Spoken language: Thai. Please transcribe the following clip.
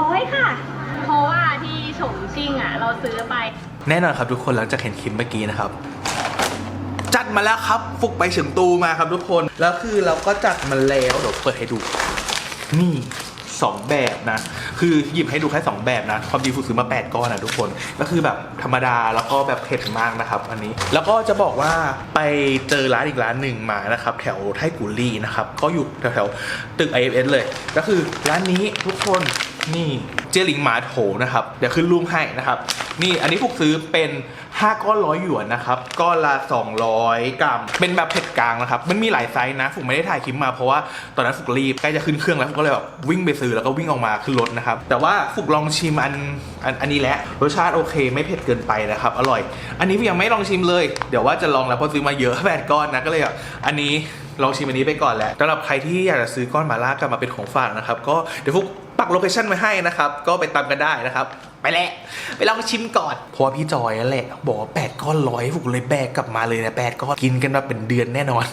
ร้อยค่ะ เพราะว่าที่ฉงชิ่งอะ เราซื้อไป แน่นอนครับทุกคนหลังจากเห็นคลิปเมื่อกี้นะครับ จัดมาแล้วครับฟุกไปเฉิงตูมาครับทุกคน แล้วคือเราก็จัดมาแล้วเดี๋ยวเปิดให้ดู นี่สองแบบนะ คือหยิบให้ดูแค่สองแบบนะ ความจริงฟุกซื้อมา8ก้อนนะทุกคน ก็คือแบบธรรมดาแล้วก็แบบเผ็ดมากนะครับอันนี้ แล้วก็จะบอกว่าไปเจอร้านอีกร้านหนึ่งมานะครับ แถวไทกุรีนะครับ ก็อยู่แถวๆตึก IFS เลย ก็คือร้านนี้ทุกคน นี่เจลิงหมาโถนะครับเดี๋ยวขึ้นรูปให้นะครับ นี่อันนี้ฟุกซื้อเป็น 5 ก้อนร้อยหยวนนะครับก้อนละ 200 กรัม เป็นแบบเผ็ดกลางนะครับ มันมีหลายไซส์นะฟุกไม่ได้ถ่ายคลิปมาเพราะว่าตอนนั้นฟุกรีบใกล้จะขึ้นเครื่องแล้วฟุกก็เลยแบบวิ่งไปซื้อแล้วก็วิ่งออกมาขึ้นรถนะครับ แต่ว่าฟุกลองชิมอันอันอันนี้แหล้วรสชาติโอเค ไม่เผ็ดเกินไปนะครับอร่อย อันนี้ยังไม่ลองชิมเลย เดี๋ยวว่าจะลองแล้วเพราะซื้อมาเยอะแปดก้อนนะก็เลยแบบอันนี้ลองชิมอันนี้ไปก่อนแหละสำหรับใครที่อยากจะซื้อก้อนมาล่ากลับมาเป็นของฝากนะครับก็เดี๋ยวฟุก ปักโลเคชั่นไว้ให้นะครับ ก็ไปตามกันได้นะครับ ไปแหละ ไปลองชิมก่อน เพราะว่าพี่จอยนั่นแหละ บอกว่าแปดก้อนร้อยฟุกเลยแบกกลับมาเลยนะแปดก้อน กินกันมาเป็นเดือนแน่นอน